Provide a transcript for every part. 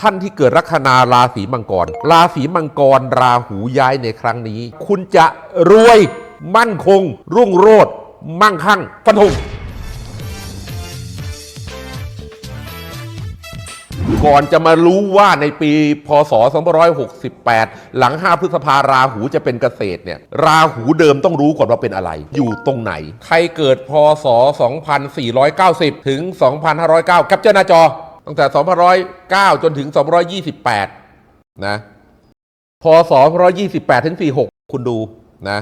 ท่านที่เกิดลัคนาราศีมังกร ราศีมังกร ราหูย้ายในครั้งนี้ คุณจะรวยมั่นคง รุ่งโรจน์มั่งคั่งฟันธงก่อนจะมารู้ว่าในปีพศ 2568 หลัง 5 พฤษภาราหูจะเป็นเกษตรเนี่ย ราหูเดิมต้องรู้ก่อนว่าเป็นอะไร อยู่ตรงไหน ใครเกิดพศ 2490 ถึง 2509แคปเจอร์หน้าจอ ตั้งแต่2509 จนถึง 228 นะพศ128 ถึง 46 คุณดูนะ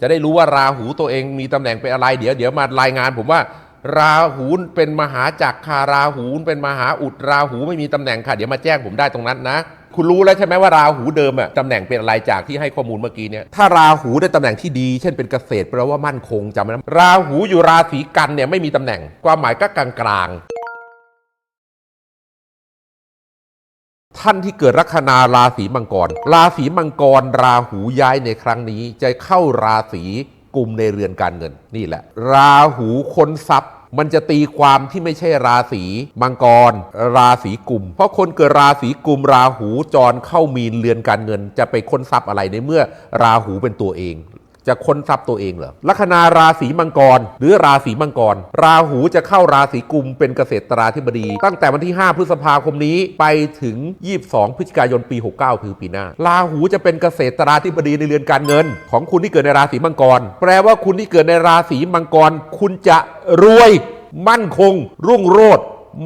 จะได้รู้ว่าราหูตัวเองมีตำแหน่งเป็นอะไร เดี๋ยวเดี๋ยวมารายงานผมว่า ราหูเป็นมหาจักรคาราหูเป็นมหาอุดราหูไม่มีตำแหน่งค่ะ เดี๋ยวมาแจ้งผมได้ตรงนั้นนะ คุณรู้แล้วใช่ไหมว่าราหูเดิมอะตำแหน่งเป็นอะไรจากที่ให้ข้อมูลเมื่อกี้เนี่ย ถ้าราหูได้ตำแหน่งที่ดี เช่นเป็นเกษตรแปลว่ามั่นคงจำไว้นะราหูอยู่ราศีกันเนี่ยไม่มีตำแหน่งความหมายก็กลางๆ ท่านที่เกิดลัคนาราศีมังกร ราศีมังกร ราหูย้ายในครั้งนี้ จะเข้าราศีกุมในเรือนการเงินนี่แหละ ราหูค้นทรัพย์ มันจะตีความที่ไม่ใช่ราศีมังกร ราศีกุม เพราะคนเกิดราศีกุม ราหูจรเข้ามีนเรือนการเงิน จะไปค้นทรัพย์อะไรในเมื่อราหูเป็นตัวเอง จะค้นทรัพย์ตัวเองเหรอลัคนาราศีมังกร หรือราศีมังกร ราหูจะเข้าราศีกุมเป็นเกษตราธิบดี ตั้งแต่วันที่ 5 พฤษภาคมนี้ไปถึง 22 พฤศจิกายนปี 69 คือปีหน้า ราหูจะเป็นเกษตราธิบดีในเรือนการเงิน ของคุณที่เกิดในราศีมังกร แปลว่าคุณที่เกิดในราศีมังกร คุณจะรวย มั่นคง รุ่งโรจน์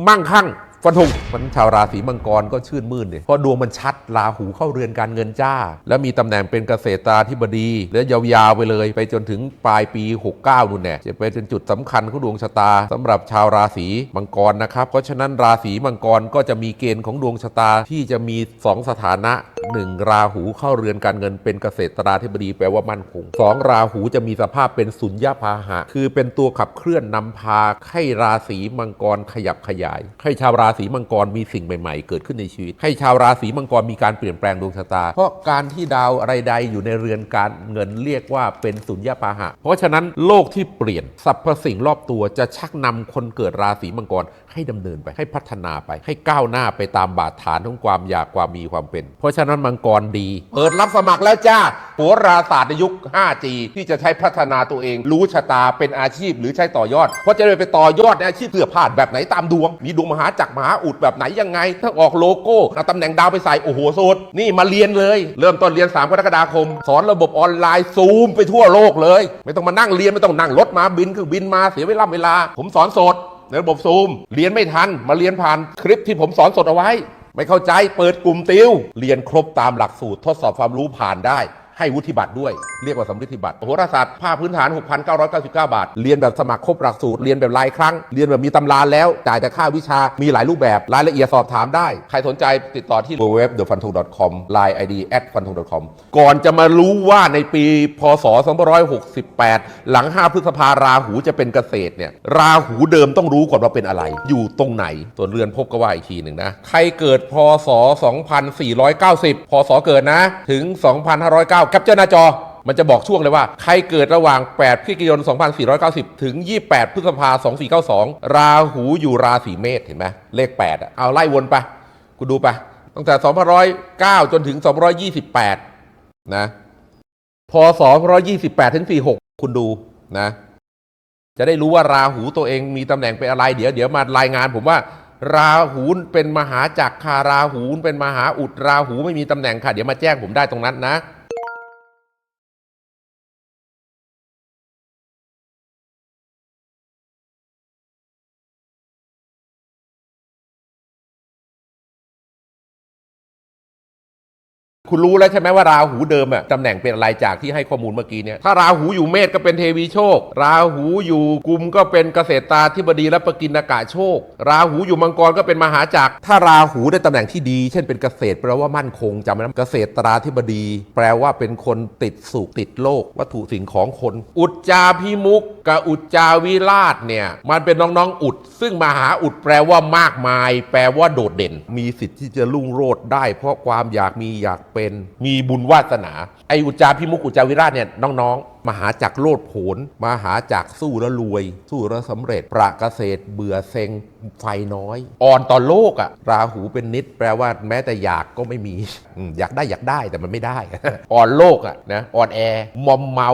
มั่งคั่ง ฟันธงมันชาวราศีมังกรก็ชื่นมื่นเนี่ยเพราะดวงมันชัดราหูเข้าเรือนการเงินจ้า แล้วมีตำแหน่งเป็นเกษตราธิบดีแล้วยาวๆไปเลย ไปจนถึงปลายปี 69นู่นแน่จะเป็นจุดสำคัญของดวงชะตาสำหรับชาวราศีมังกรนะครับเพราะฉะนั้นราศีมังกรก็จะมีเกณฑ์ของดวงชะตาที่จะมี 2 สถานะ 1 ราหูเข้าเรือนการเงินเป็นเกษตราธิบดีแปลว่ามั่นคง 2 ราหูจะมีสภาพเป็นสุญญาพาหะ คือเป็นตัวขับเคลื่อนนำพาให้ราศีมังกรขยับขยาย ให้ชาวราศีมังกรมีสิ่งใหม่ๆ เกิดขึ้นในชีวิต ให้ชาวราศีมังกรมีการเปลี่ยนแปลงดวงชะตา เพราะการที่ดาวอะไรใดอยู่ในเรือนการเงินเรียกว่าเป็นสุญญาพาหะ เพราะฉะนั้นโลกที่เปลี่ยนสรรพสิ่งรอบตัวจะชักนำคนเกิดราศีมังกรให้ดำเนินไปให้พัฒนาไป ให้ก้าวหน้าไปตามบาดฐานของความอยากความมีความเป็น เพราะฉะนั้นมังกรดี เปิดรับสมัครแล้วจ้าโหราศาสตร์ในยุค 5G ที่จะใช้พัฒนาตัวเอง รู้ชะตาเป็นอาชีพหรือใช้ต่อยอด เพราะจะได้ไปต่อยอดในอาชีพเพื่อพลาดแบบไหนตามดวง มีดวงมหาจักรมหาอุดแบบไหนยังไง ถ้าออกโลโก้เอาตำแหน่งดาวไปใส่โอ้โหโซดนี่มาเรียนเลย เริ่มต้นเรียน3กรกฎาคม สอนระบบออนไลน์ซูมไปทั่วโลกเลย ไม่ต้องมานั่งเรียนไม่ต้องนั่งรถมาบินคือบินมาเสียเวลาเวลา ผมสอนสดในระบบซูม เรียนไม่ทัน มาเรียนผ่านคลิปที่ผมสอนสดเอาไว้ ไม่เข้าใจเปิดกลุ่มติว เรียนครบตามหลักสูตรทดสอบความรู้ผ่านได้ ให้วุฒิบัตรด้วย เรียกว่าสำริธิบัตรโหราศาสตร์ภาคพื้นฐาน 6,999 บาท เรียนแบบสมัครครบหลักสูตร เรียนแบบรายครั้ง เรียนแบบมีตำราแล้ว จ่ายแต่ค่าวิชา มีหลายรูปแบบ รายละเอียดสอบถามได้ ใครสนใจติดต่อที่ www.thefantong.com line id at fantong.com ก่อนจะมารู้ว่าในปี พศ 2568 หลัง 5 พฤษภาราหูจะเป็นเกษตรเนี่ย ราหูเดิมต้องรู้ก่อนว่าเป็นอะไร อยู่ตรงไหน ส่วนเรือนภพก็ว่าอีกทีหนึ่งนะ ใครเกิด พศ 2490 พศเกิดนะ ถึง 2509แคปเจอร์หน้าจอ มันจะบอกช่วงเลยว่า ใครเกิดระหว่าง 8 พฤศจิกายน 2490 ถึง 28 พฤษภา 2492 ราหูอยู่ราศีเมษเห็นไหมเลข 8อะเอาไล่วนไปกูดูไปตั้งแต่2509 จนถึง 228 นะพศ128 ถึง 46 คุณดูนะ จะได้รู้ว่าราหูตัวเองมีตำแหน่งเป็นอะไร เดี๋ยวเดี๋ยวมารายงานผมว่าราหูเป็นมหาจักรคาราหูเป็นมหาอุดราหูไม่มีตำแหน่งค่ะ เดี๋ยวมาแจ้งผมได้ตรงนั้นนะ คุณรู้แล้วใช่ไหมว่าราหูเดิมอะตำแหน่งเป็นอะไรจากที่ให้ข้อมูลเมื่อกี้เนี่ยถ้าราหูอยู่เมษก็เป็นเทวีโชค ราหูอยู่กุมก็เป็นเกษตราธิบดีและปกินากาโชค ราหูอยู่มังกรก็เป็นมหาจักร ถ้าราหูได้ตำแหน่งที่ดี เช่นเป็นเกษตรแปลว่ามั่นคงจำไว้นะเกษตราธิบดี แปลว่าเป็นคนติดสุขติดโลก วัตถุสิ่งของคน อุจจาพิมุกกับอุจจาวิราชเนี่ยมันเป็นน้องๆอุด ซึ่งมหาอุดแปลว่ามากมาย แปลว่าโดดเด่น มีสิทธิ์ที่จะรุ่งโรจน์ได้ เพราะความอยากมีอยากเป็นมีบุญวาสนาไออุจจาพิมุกอุจจาวิราชเนี่ยน้อง มหาจักรโลดโผนมหาจักรสู้แล้วรวย สู้แล้วสำเร็จ ประเกษตรเบื่อเซ็งไฟน้อย อ่อนต่อโลกอะราหูเป็นนิด แปลว่าแม้แต่อยากก็ไม่มีอยากได้อยากได้แต่มันไม่ได้ อ่อนโลกอะนะอ่อนแอมอมเมา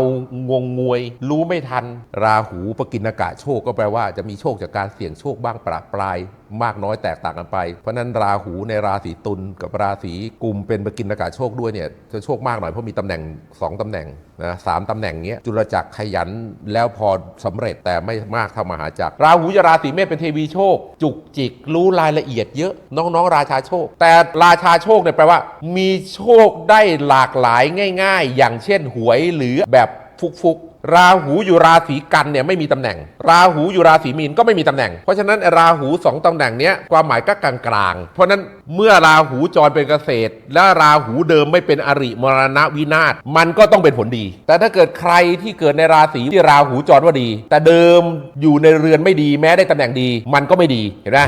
งงงวย รู้ไม่ทัน ราหูปกินากะโชคก็แปลว่าจะมีโชคจากการเสี่ยงโชคบ้างประปรายมากน้อยแตกต่างกันไป เพราะนั้นราหูในราศีตุลกับราศีกุมเป็นปกินากาโชคด้วยเนี่ยจะโชคมากหน่อยเพราะมีตำแหน่ง 2ตำแหน่งนะสามตำแหน่งเงี้ยจุลจักรขยันแล้วพอสำเร็จแต่ไม่มากเท่ามหาจักรราหูจะราศีเมษเป็นเทวีโชค จุกจิกรู้รายละเอียดเยอะน้องๆ ราชาโชค แต่ราชาโชคเนี่ยแปลว่า มีโชคได้หลากหลายง่าย ๆ อย่างเช่นหวยหรือแบบ ฟุกๆ ราหูอยู่ราศีกันเนี่ยไม่มีตำแหน่ง ราหูอยู่ราศีมีนก็ไม่มีตำแหน่ง เพราะฉะนั้นราหูสองตำแหน่งเนี้ยความหมายก็กลางๆ เพราะฉะนั้นเมื่อราหูจรเป็นเกษตร และราหูเดิมไม่เป็นอริมรณะวินาศมันก็ต้องเป็นผลดี แต่ถ้าเกิดใครที่เกิดในราศีที่ราหูจรว่าดี แต่เดิมอยู่ในเรือนไม่ดีแม้ได้ตำแหน่งดี มันก็ไม่ดีเห็นไหม